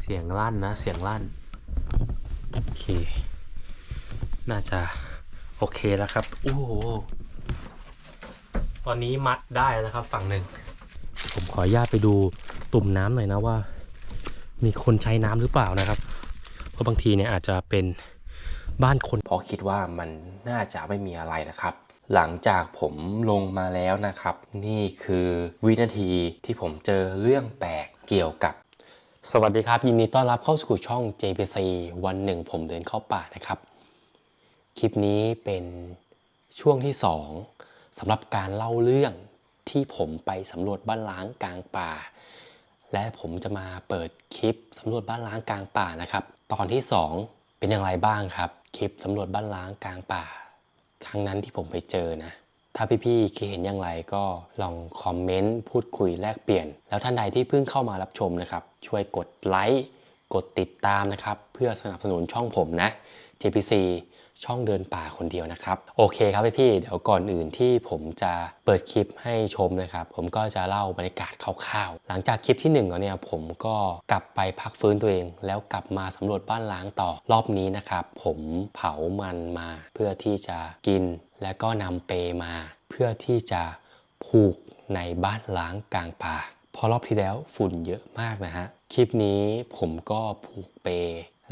เสียงลั่นนะ เสียงลั่น โอเค น่าจะโอเคแล้วครับ โอ้โห ตอนนี้มัดได้แล้วนะครับ ฝั่งหนึ่ง ผมขออนุญาตไปดูตุ่มน้ำหน่อยนะว่า มีคนใช้น้ำหรือเปล่านะครับ เพราะบางทีเนี่ยอาจจะเป็นบ้านคนเพราะคิดว่ามันน่าจะไม่มีอะไรนะครับ หลังจากผมลงมาแล้วนะครับ นี่คือวินาทีที่ผมเจอเรื่องแปลกเกี่ยวกับ สวัสดีครับ ยินดีต้อนรับเข้าสู่ช่อง JPC วันหนึ่งผมเดินเข้าป่านะครับ คลิปนี้เป็นช่วงที่ 2สำหรับการเล่าเรื่องที่ผมไปสำรวจบ้านล้างกลางป่า และผมจะมาเปิดคลิปสำรวจบ้านล้างกลางป่านะครับ ตอนที่ 2 เป็นอย่างไรบ้างครับ คลิปสำรวจบ้านล้างกลางป่า ครั้งนั้นที่ผมไปเจอนะ ถ้าพี่ๆคิดเห็นอย่างไรก็ลองคอมเมนต์พูดคุยแลกเปลี่ยน แล้วท่านใดที่เพิ่งเข้ามารับชมนะครับ ช่วยกดไลค์กดติดตามนะครับ เพื่อสนับสนุนช่องผมนะ JPC ช่องเดินป่าคนเดียวนะครับ โอเคครับพี่ๆเดี๋ยวก่อนอื่นที่ผมจะเปิดคลิปให้ชมนะครับ ผมก็จะเล่าบรรยากาศคร่าวๆ หลังจากคลิปที่1แล้วเนี่ยผมก็กลับไปพักฟื้นตัวเอง แล้วกลับมาสำรวจบ้านล้างต่อรอบนี้นะครับ ผมเผามันมาเพื่อที่จะกิน และก็นำเปมา เพื่อที่จะผูกในบ้านล้างกลางป่าพอรอบที่แล้วฝุ่นเยอะมากนะฮะ คลิปนี้ผมก็ผูกเป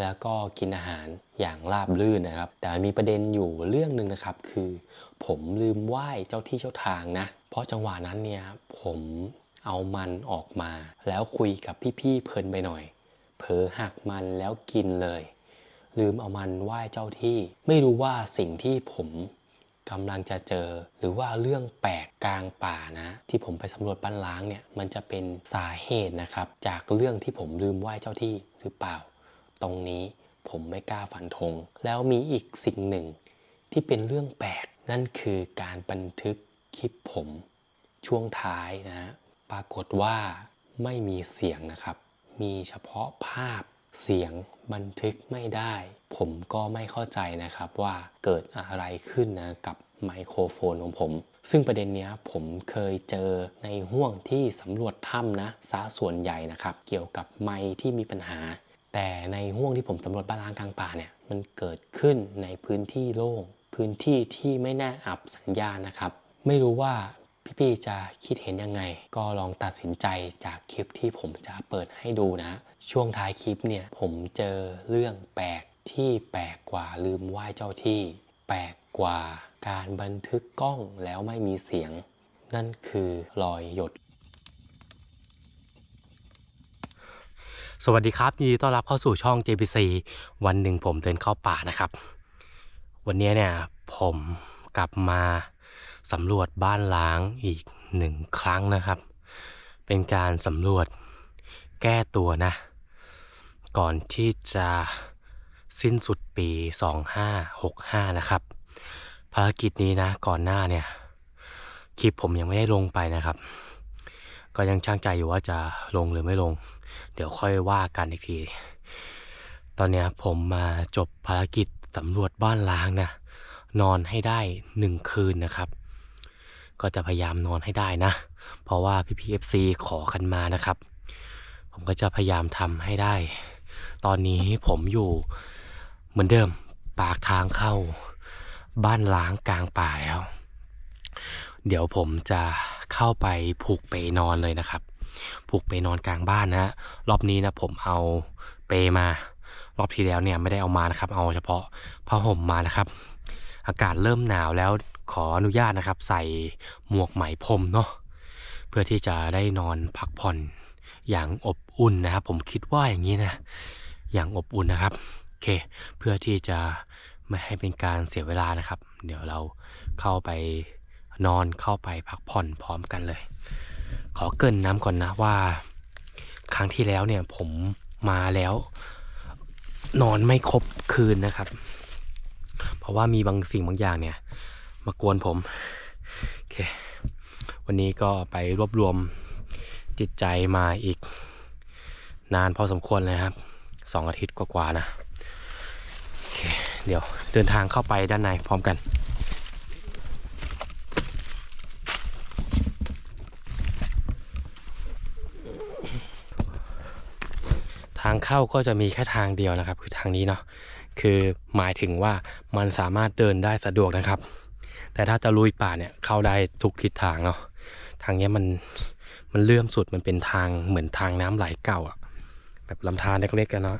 แล้วก็กินอาหารอย่างราบรื่นนะครับ แต่มีประเด็นอยู่เรื่องหนึ่งนะครับ คือผมลืมไหว้เจ้าที่เจ้าทางนะ เพราะจังหวะนั้นเนี่ยผมเอามันออกมา แล้วคุยกับพี่ๆเพลินไปหน่อย เผลอหักมันแล้วกินเลย ลืมเอามันไหว้เจ้าที่ ไม่รู้ว่าสิ่งที่ผมกำลังจะเจอ หรือว่าเรื่องแปลกกลางป่านะ ที่ผมไปสำรวจบ้านล้างเนี่ยมันจะเป็นสาเหตุนะครับ จากเรื่องที่ผมลืมไหว้เจ้าที่หรือเปล่า ตรงนี้ผมไม่กล้าฟันธงแล้วมีอีกสิ่งหนึ่ง ที่เป็นเรื่องแปลกนั่นคือการบันทึกคลิปผมช่วงท้ายนะ ปรากฏว่าไม่มีเสียงนะครับ มีเฉพาะภาพเสียงบันทึกไม่ได้ ผมก็ไม่เข้าใจนะครับว่าเกิดอะไรขึ้นนะกับไมโครโฟนของผม ซึ่งประเด็นนี้ผมเคยเจอในห่วงที่สำรวจถ้ำนะซะส่วนใหญ่นะครับ เกี่ยวกับไมค์ที่มีปัญหา แต่ในห่วงที่ผมสำรวจบ้านล้างกลางป่าเนี่ยมันเกิดขึ้นในพื้นที่โล่งพื้นที่ที่ไม่แน่อับสัญญาณนะครับ ไม่รู้ว่าพี่ๆจะคิดเห็นยังไง ก็ลองตัดสินใจจากคลิปที่ผมจะเปิดให้ดูนะ ช่วงท้ายคลิปเนี่ยผมเจอเรื่องแปลกที่แปลกกว่าลืมไหว้เจ้าที่ แปลกกว่าการบันทึกกล้องแล้วไม่มีเสียง นั่นคือรอยหยด สวัสดีครับยินดีต้อนรับเข้าสู่ช่อง JPC วันหนึ่งผมเดินเข้าป่านะครับ วันนี้เนี่ยผมกลับมาสำรวจบ้านล้างอีกหนึ่งครั้งนะครับ เป็นการสำรวจแก้ตัวนะ ก่อนที่จะสิ้นสุดปี 2565 นะครับ ภารกิจนี้นะก่อนหน้าเนี่ยคลิปผมยังไม่ได้ลงไปนะครับ ก็ยังช่างใจอยู่ว่าจะลงหรือไม่ลง เดี๋ยวค่อยว่ากันอีกที ตอนนี้ผมมาจบภารกิจสำรวจบ้านล้างนะนอนให้ได้หนึ่งคืนนะครับ ก็จะพยายามนอนให้ได้นะ เพราะว่าพี่พีเอฟซีขอกันมานะครับ ผมก็จะพยายามทำให้ได้ ตอนนี้ผมอยู่เหมือนเดิมปากทางเข้า บ้านล้างกลางป่าแล้ว เดี๋ยวผมจะเข้าไปผูกเปนอนเลยนะครับ ผูกเปนอนกลางบ้านนะฮะรอบนี้นะผมเอาเปมารอบที่แล้วเนี่ยไม่ได้เอามานะครับ เอาเฉพาะผ้าห่มมานะครับ อากาศเริ่มหนาวแล้วขออนุญาตนะครับ ใส่หมวกไหมพรมเนาะเพื่อที่จะได้นอนพักผ่อนอย่างอบอุ่นนะครับ ผมคิดว่าอย่างนี้นะอย่างอบอุ่นนะครับโอเค เพื่อที่จะไม่ให้เป็นการเสียเวลานะครับ เดี๋ยวเราเข้าไปนอนเข้าไปพักผ่อนพร้อมกันเลย ขอเกินน้ำก่อนนะว่า ครั้งที่แล้วเนี่ยผมมาแล้ว นอนไม่ครบคืนนะครับ เพราะว่ามีบางสิ่งบางอย่างเนี่ย มากวนผมโอเควันนี้ก็ไปรวบรวมจิตใจมาอีก นานพอสมควรเลยครับสองอาทิตย์กว่าๆนะเเดี๋ยวเดินทางเข้าไปด้านในพร้อมกัน ทางเข้าก็จะมีแค่ทางเดียวนะครับ คือทางนี้เนาะคือหมายถึงว่ามันสามารถเดินได้สะดวกนะครับ แต่ถ้าจะลุยป่าเนี่ยเข้าได้ทุกทิศทางเนาะทางนี้มันมันเลื่อมสุดมันเป็นทางเหมือนทางน้ำไหลเก่าอะแบบลำธารเล็กๆกันเนาะ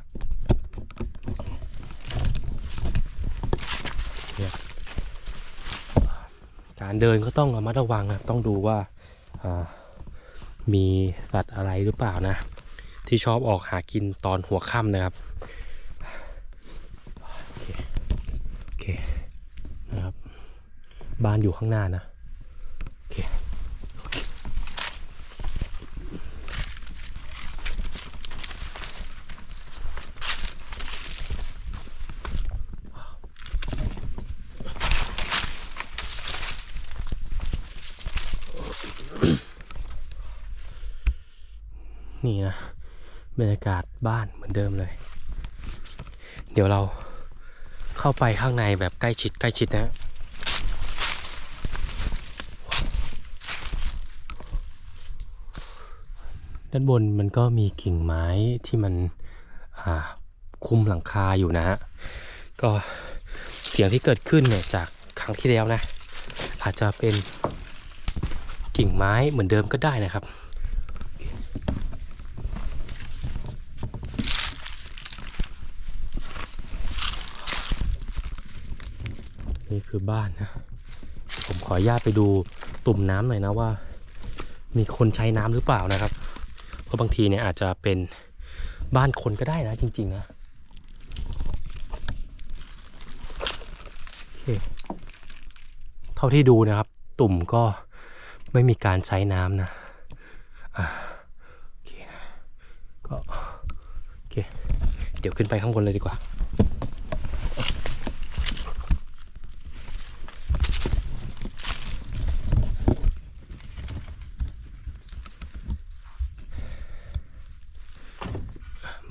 การเดินก็ต้องระมัดระวังนะต้องดูว่ามีสัตว์อะไรหรือเปล่านะ ที่ชอบออกหากินตอนหัวค่ำนะครับโอเคโอเคนะครับ บ้านอยู่ข้างหน้านะ โอเค นี่นะ บรรยากาศบ้านเหมือนเดิมเลย เดี๋ยวเราเข้าไปข้างในแบบใกล้ชิดใกล้ชิดนะด้านบนมันก็มีกิ่งไม้ที่มันคุมหลังคาอยู่นะฮะ ก็เสียงที่เกิดขึ้นเนี่ยจากครั้งที่แล้วนะ อาจจะเป็นกิ่งไม้เหมือนเดิมก็ได้นะครับ นี่คือบ้านนะ ผมขออนุญาตไปดูตุ่มน้ำหน่อยนะว่า มีคนใช้น้ำหรือเปล่านะครับ เพราะบางทีเนี่ยอาจจะเป็นบ้านคนก็ได้นะจริง ๆ นะเท่าที่ดูนะครับ ตุ่มก็ไม่มีการใช้น้ำนะอ่าโอเคนะก็โอเค เดี๋ยวขึ้นไปข้างบนเลยดีกว่า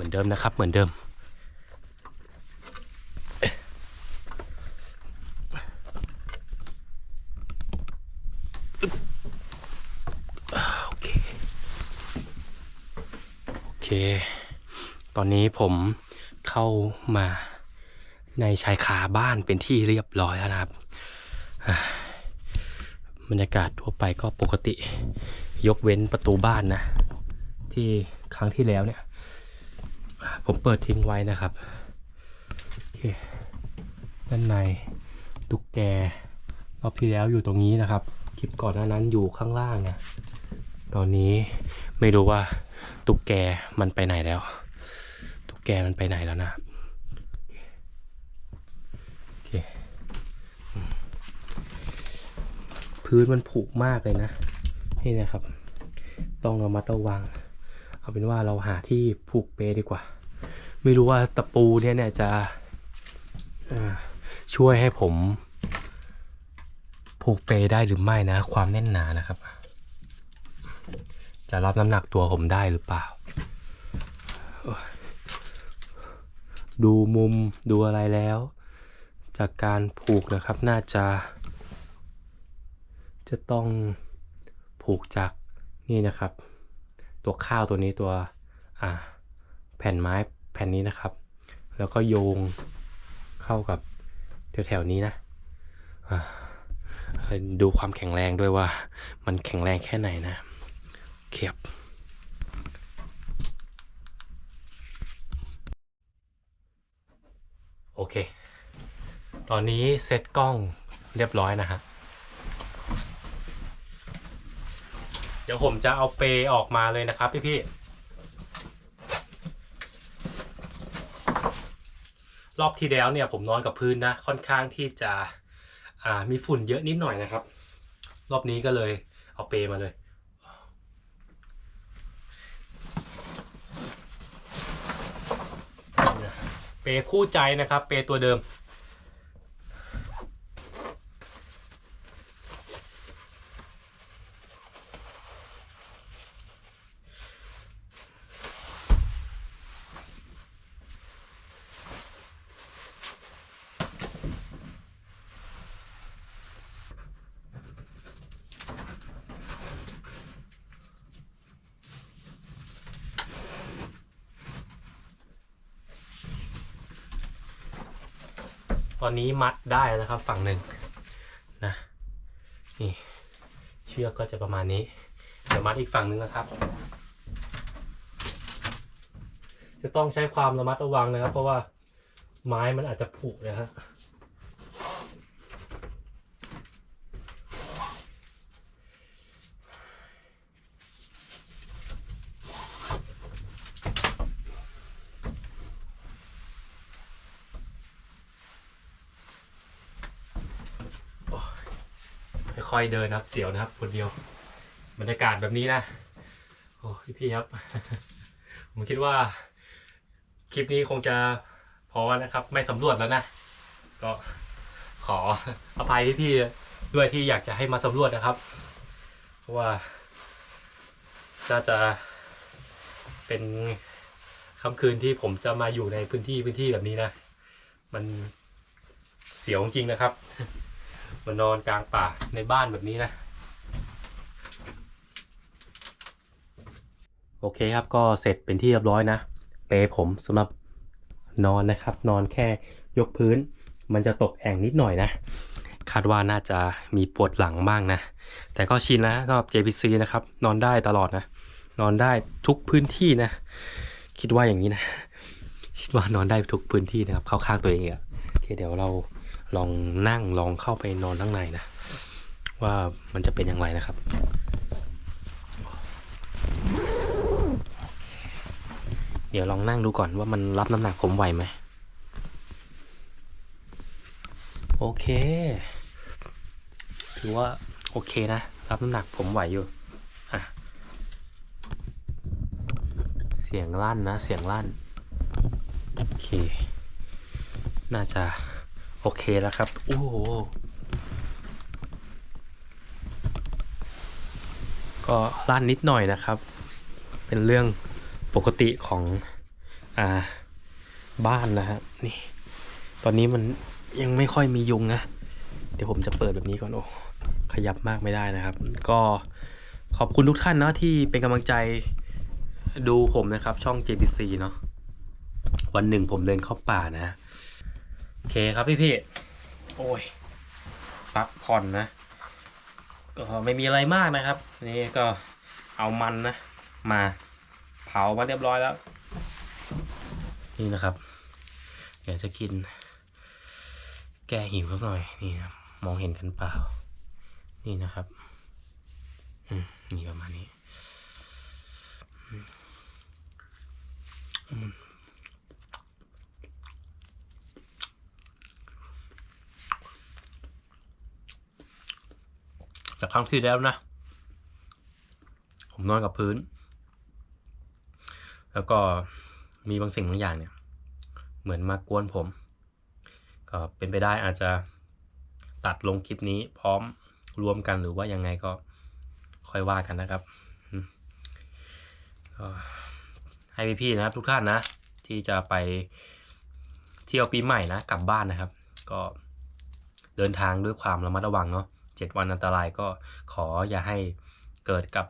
อนเดิมนะครับ เหมือนเดิม โอเค โอเค ตอนนี้ผมเข้ามาในชายคาบ้านเป็นที่เรียบร้อยแล้วนะครับ บรรยากาศทั่วไปก็ปกติ ยกเว้นประตูบ้านนะ ที่ครั้งที่แล้วเนี่ย ผมเปิดทิ้งไว้นะครับโอเคด้านในตุ๊กแกรอบที่แล้วอยู่ตรงนี้นะครับ คลิปก่อนหน้านั้นอยู่ข้างล่างนะตอนนี้ไม่รู้ว่าตุ๊กแกมันไปไหนแล้ว ตุ๊กแกมันไปไหนแล้วนะพื้นมันผุมากเลยนะ นี่นะครับ ต้องระมัดระวัง เอาเป็นว่าเราหาที่ผูกเปดีกว่า ไม่รู้ว่าตะปูเนี่ยเนี่ยจะช่วยให้ผมผูกเปได้หรือไม่นะ ความแน่นหนานะครับ จะรับน้ำหนักตัวผมได้หรือเปล่า ดูมุมดูอะไรแล้ว จากการผูกนะครับ น่าจะ จะต้องผูกจากนี่นะครับ ตัวข้าวตัวนี้ตัว อ่า แผ่นไม้ ผ่นนี้นะครับ แล้วก็โยงเข้ากับแถวๆนี้นะดูความแข็งแรงด้วยว่ามันแข็งแรงแค่ไหนนะเขียบโอเค ตอนนี้เซตกล้องเรียบร้อยนะฮะ เดี๋ยวผมจะเอาเปย์ออกมาเลยนะครับพี่พี่ รอบที่แล้วเนี่ยผมนอนกับพื้นนะค่อนข้างที่จะมีฝุ่นเยอะนิดหน่อยนะครับ รอบนี้ก็เลยเอาเปย์มาเลยเปย์คู่ใจนะครับ เปย์ตัวเดิม ตอนนี้มัดได้แล้วนะครับ ฝั่งหนึ่งนะนี่เชือกก็จะประมาณนี้ เดี๋ยวมัดอีกฝั่งหนึ่งนะครับ จะต้องใช้ความระมัดระวังนะครับ เพราะว่าไม้มันอาจจะผุนะฮะ ค่อยเดินนะครับ เสียวนะครับ คนเดียวบรรยากาศแบบนี้นะโอ้พี่พี่ครับ ผมคิดว่า คลิปนี้คงจะพอนะครับ ไม่สำรวจแล้วนะ ก็ขออภัยพี่พี่ด้วยที่อยากจะให้มาสำรวจนะครับ เพราะว่าน่าจะเป็นค่ำคืนที่ผมจะมาอยู่ในพื้นที่พื้นที่แบบนี้นะ มันเสียวจริงนะครับ มานอนกลางป่าในบ้านแบบนี้นะ โอเคครับก็เสร็จเป็นที่เรียบร้อยนะ เปผมสำหรับนอนนะครับ นอนแค่ยกพื้น มันจะตกแอ่งนิดหน่อยนะ คาดว่าน่าจะมีปวดหลังบ้างนะ แต่ก็ชินแล้วสำหรับ JPC นะครับ นอนได้ตลอดนะ นอนได้ทุกพื้นที่นะ คิดว่าอย่างนี้นะ คิดว่านอนได้ทุกพื้นที่นะครับ เข้าข้างตัวเองอะโอเคเดี๋ยวเรา ลองนั่งลองเข้าไปนอนข้างในนะ ว่ามันจะเป็นอย่างไรนะครับเดี๋ยวลองนั่งดูก่อนว่ามันรับน้ำหนักผมไหวไหม โอเค ถือว่าโอเคนะ รับน้ำหนักผมไหวอยู่ อะ เสียงลั่นนะ เสียงลั่น โอเค น่าจะ โอเคแล้วครับ โอ้โหก็ลั่นนิดหน่อยนะครับ เป็นเรื่องปกติของอ่าบ้านนะครับนี่ ตอนนี้มันยังไม่ค่อยมียุงนะเดี๋ยวผมจะเปิดแบบนี้ก่อนโอ้ขยับมากไม่ได้นะครับ ก็ขอบคุณทุกท่านเนาะที่เป็นกำลังใจดูผมนะครับ ช่อง JBC เนาะวันหนึ่งผมเดินเข้าป่านะ เคครับพี่พี่ๆโอ้ยพักผ่อนนะ ก็ไม่มีอะไรมากนะครับ นี่ก็เอามันนะ มาเผามาเรียบร้อยแล้ว นี่นะครับ เดี๋ยวจะกิน แก้หิวสักหน่อย นี่นะมองเห็นกันเปล่า นี่นะครับอืมนี่ประมาณนี้อืม จากครั้งที่แล้วนะ ผมนอนกับพื้น แล้วก็มีบางสิ่งบางอย่างเนี่ย เหมือนมากวนผม ก็เป็นไปได้อาจจะตัดลงคลิปนี้พร้อมรวมกันหรือว่ายังไงก็ค่อยว่ากันนะครับก็ให้พี่ๆนะครับทุกท่านนะ ที่จะไปเที่ยวปีใหม่นะ กลับบ้านนะครับ ก็เดินทางด้วยความระมัดระวังเนาะ เจ็ดวันอันตรายก็ขออย่าให้เกิดกับ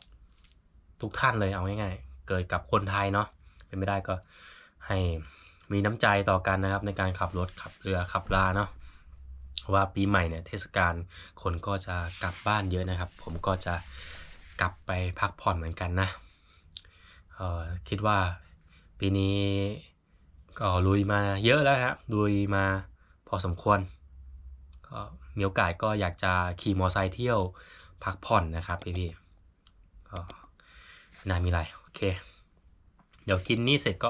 ทุกท่านเลยเอาง่ายๆ เกิดกับคนไทยเนาะเป็นไม่ได้ก็ให้มีน้ำใจต่อกันนะครับ ในการขับรถขับเรือขับลาเนาะว่าปีใหม่เนี่ยเทศกาลคนก็จะกลับบ้านเยอะนะครับ ผมก็จะกลับไปพักผ่อนเหมือนกันนะออคิดว่าปีนี้ก็ลุยมาเยอะแล้วครับลุยมาพอสมควรก็ มีโอกาสก็อยากจะขี่มอไซค์เที่ยวพักผ่อนนะครับพี่พี่ก็น่ามีอะไรโอเค เดี๋ยวกินนี่เสร็จก็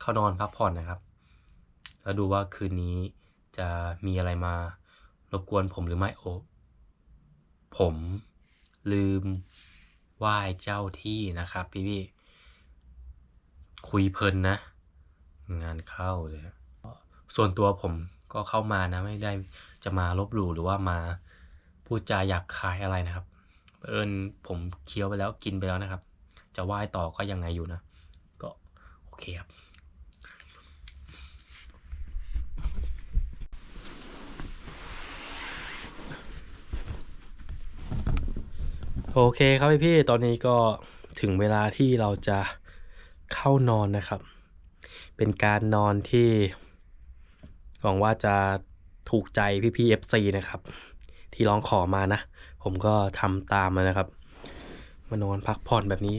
เข้านอนพักผ่อนนะครับ แล้วดูว่าคืนนี้จะมีอะไรมารบกวนผมหรือไม่โอ้ผมลืมไหว้เจ้าที่นะครับ พี่พี่คุยเพลินนะ งานเข้าเลยส่วนตัวผมก็เข้ามานะไม่ได้ จะมาลบหลู่หรือว่ามาพูดจาหยาบคายอะไรนะครับเอิญผมเคี้ยวไปแล้วกินไปแล้วนะครับ จะไหว้ต่อก็ยังไงอยู่นะ ก็โอเคครับโอเคครับพี่พี่ตอนนี้ก็ถึงเวลาที่เราจะเข้านอนนะครับ เป็นการนอนที่หวังว่าจะ ถูกใจพี่ๆ FC นะครับ ที่ร้องขอมานะ ผมก็ทำตามมานะครับ มานอนพักผ่อนแบบนี้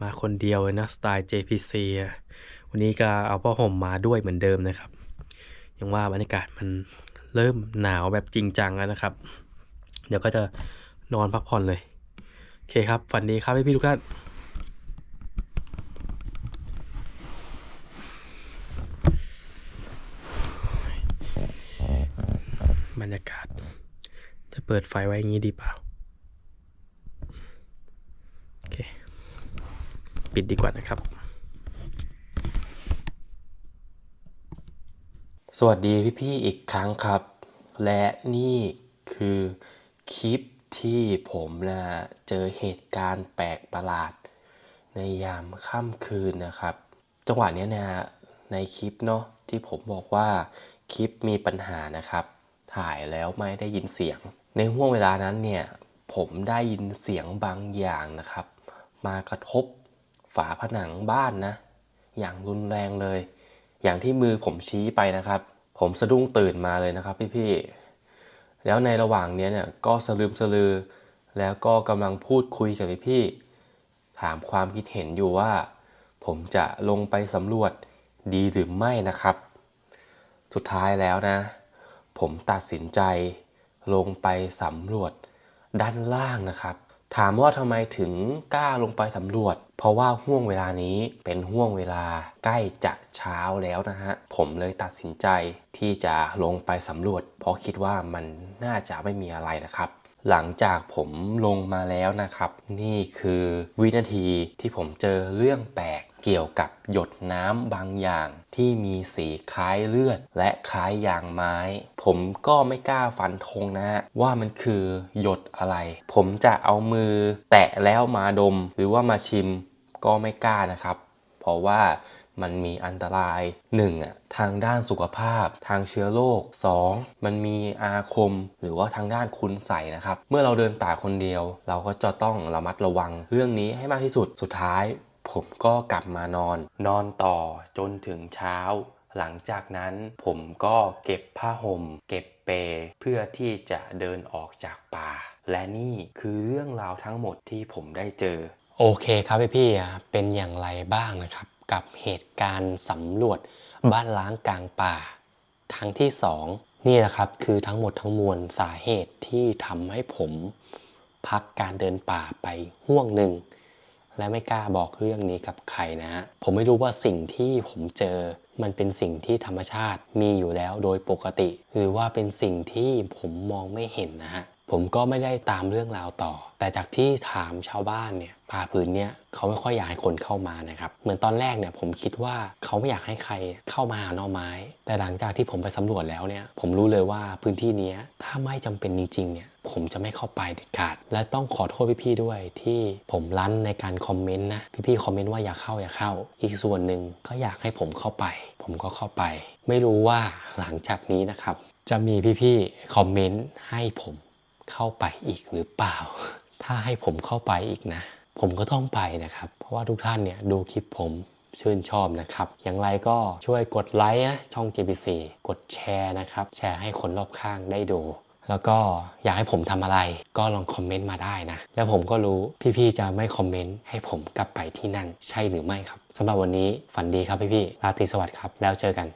มาคนเดียวเลยนะ สไตล์ JPC วันนี้ก็เอาผ้าห่มมาด้วยเหมือนเดิมนะครับ ยังว่าบรรยากาศมันเริ่มหนาวแบบจริงจังแล้วนะครับ เดี๋ยวก็จะนอนพักผ่อนเลย โอเคครับ ฝันดีครับพี่ๆทุกท่าน บรรยากาศ จะเปิดไฟไว้อย่างนี้ดีเปล่า โอเค ปิดดีกว่านะครับ สวัสดีพี่ๆอีกครั้งครับ และนี่คือคลิปที่ผมนะเจอเหตุการณ์แปลกประหลาด ในยามค่ำคืนนะครับ จังหวะเนี้ยนะในคลิปเนาะที่ผมบอกว่าคลิปมีปัญหานะครับ ถ่ายแล้วไม่ได้ยินเสียง ในห่วงเวลานั้นเนี่ยผมได้ยินเสียงบางอย่างนะครับ มากระทบฝาผนังบ้านนะ อย่างรุนแรงเลย อย่างที่มือผมชี้ไปนะครับ ผมสะดุ้งตื่นมาเลยนะครับพี่ๆแล้วในระหว่างเนี้ยเนี่ยก็สลืมสลือ แล้วก็กำลังพูดคุยกับพี่ๆถามความคิดเห็นอยู่ว่า ผมจะลงไปสำรวจดีหรือไม่นะครับ สุดท้ายแล้วนะ ผมตัดสินใจ ลงไปสำรวจด้านล่างนะครับ ถามว่าทำไมถึงกล้าลงไปสำรวจ เพราะว่าห่วงเวลานี้เป็นห่วงเวลาใกล้จะเช้าแล้วนะฮะ ผมเลยตัดสินใจที่จะลงไปสำรวจ เพราะคิดว่ามันน่าจะไม่มีอะไรนะครับหลังจากผมลงมาแล้วนะครับ นี่คือวินาทีที่ผมเจอเรื่องแปลก เกี่ยวกับหยดน้ำบางอย่างที่มีสีคล้ายเลือด และคล้ายยางไม้ ผมก็ไม่กล้าฟันธงนะฮะว่ามันคือหยดอะไร ผมจะเอามือแตะแล้วมาดม หรือว่ามาชิมก็ไม่กล้านะครับ เพราะว่ามันมีอันตราย 1. อะทางด้านสุขภาพ ทางเชื้อโรค 2. มันมีอาคม หรือว่าทางด้านคุณใส่นะครับ เมื่อเราเดินป่าคนเดียว เราก็จะต้องระมัดระวังเรื่องนี้ให้มากที่สุด สุดท้าย ผมก็กลับมานอน นอนต่อจนถึงเช้า หลังจากนั้นผมก็เก็บผ้าห่ม เก็บเปเพื่อที่จะเดินออกจากป่า และนี่คือเรื่องราวทั้งหมดที่ผมได้เจอ โอเคครับพี่ๆอ่เป็นอย่างไรบ้างนะครับ กับเหตุการณ์สำรวจบ้านล้างกลางป่าครั้งที่สองนี่แหละครับคือทั้งหมดทั้งมวลสาเหตุที่ทำให้ผม พักการเดินป่าไปห่วงหนึ่ง และไม่กล้าบอกเรื่องนี้กับใครนะฮะผมไม่รู้ว่าสิ่งที่ผมเจอ มันเป็นสิ่งที่ธรรมชาติมีอยู่แล้วโดยปกติ หรือว่าเป็นสิ่งที่ผมมองไม่เห็นนะฮะผมก็ไม่ได้ตามเรื่องราวต่อ แต่จากที่ถามชาวบ้านเนี่ยป่าผืนเนี่ยเขาไม่ค่อยอยากให้คนเข้ามานะครับ เหมือนตอนแรกเนี่ยผมคิดว่าเขาไม่อยากให้ใครเข้ามาหาหน่อไม้ แต่หลังจากที่ผมไปสำรวจแล้วเนี่ย ผมรู้เลยว่าพื้นที่นี้ถ้าไม่จำเป็นจริงๆเนี่ย ผมจะไม่เข้าไปเด็ดขาด และต้องขอโทษพี่ๆด้วยที่ผมรั้นในการคอมเมนต์นะ พี่ๆคอมเมนต์ว่าอย่าเข้าอย่าเข้า อีกส่วนหนึ่งก็อยากให้ผมเข้าไป ผมก็เข้าไป ไม่รู้ว่าหลังจากนี้นะครับ จะมีพี่ๆคอมเมนต์ให้ผมเข้าไปอีกหรือเปล่า ถ้าให้ผมเข้าไปอีกนะ ผมก็ต้องไปนะครับ เพราะว่าทุกท่านเนี่ยดูคลิปผมชื่นชอบนะครับ อย่างไรก็ช่วยกดไลค์นะช่อง JPC กดแชร์นะครับ แชร์ให้คนรอบข้างได้ดู แล้วก็อยากให้ผมทำอะไร ก็ลองคอมเมนต์มาได้นะ แล้วผมก็รู้พี่ๆจะไม่คอมเมนต์ให้ผมกลับไปที่นั่นใช่หรือไม่ครับสำหรับวันนี้ฝันดีครับพี่ๆราตรีสวัสดิ์ครับ แล้วเจอกัน